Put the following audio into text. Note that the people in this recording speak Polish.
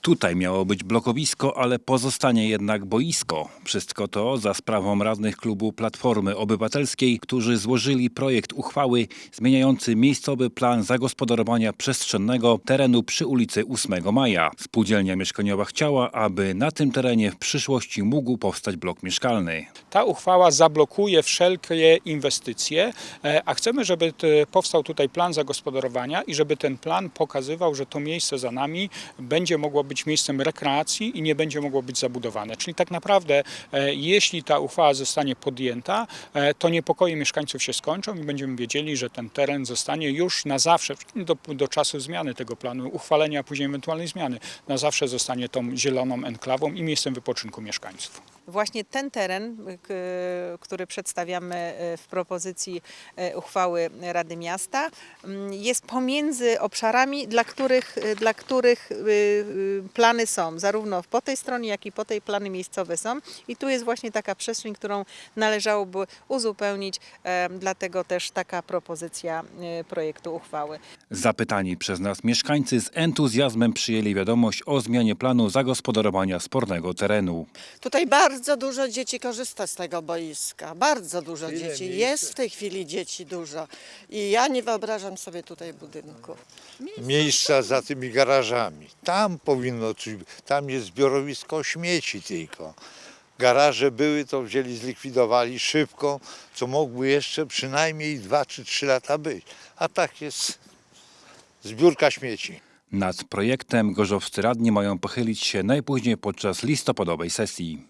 Tutaj miało być blokowisko, ale pozostanie jednak boisko. Wszystko to za sprawą radnych klubu Platformy Obywatelskiej, którzy złożyli projekt uchwały zmieniający miejscowy plan zagospodarowania przestrzennego terenu przy ulicy 8 Maja. Spółdzielnia mieszkaniowa chciała, aby na tym terenie w przyszłości mógł powstać blok mieszkalny. Ta uchwała zablokuje wszelkie inwestycje, e, a chcemy, żeby powstał tutaj plan zagospodarowania i żeby ten plan pokazywał, że to miejsce za nami będzie mogło być miejscem rekreacji i nie będzie mogło być zabudowane. Czyli tak naprawdę, e, jeśli ta uchwała zostanie podjęta, e, to niepokoje mieszkańców się skończą i będziemy wiedzieli, że ten teren zostanie już na zawsze, do, do czasu zmiany tego planu, uchwalenia, a później ewentualnej zmiany, na zawsze zostanie tą zieloną enklawą i miejscem wypoczynku mieszkańców. Właśnie ten teren, który przedstawiamy e, w propozycji e, uchwały Rady Miasta, jest pomiędzy obszarami, dla których, e, dla których plany są, zarówno po tej stronie, jak i po tej plany miejscowe są. I tu jest właśnie taka przestrzeń, którą należałoby uzupełnić, dlatego też taka propozycja projektu uchwały. Zapytani przez nas mieszkańcy z entuzjazmem przyjęli wiadomość o zmianie planu zagospodarowania spornego terenu. Tutaj bardzo dużo dzieci korzysta z tego boiska. Bardzo dużo dzieci. Jest w tej chwili dzieci dużo. I ja nie wyobrażam sobie tutaj budynku. miejsca za tymi garażami. Tam powinno, czy tam jest zbiorowisko śmieci tylko. Garaże były, to wzięli, zlikwidowali szybko, co mogły jeszcze przynajmniej 2 czy 3 lata być. A tak jest zbiórka śmieci. Nad projektem gorzowscy radni mają pochylić się najpóźniej podczas listopadowej sesji.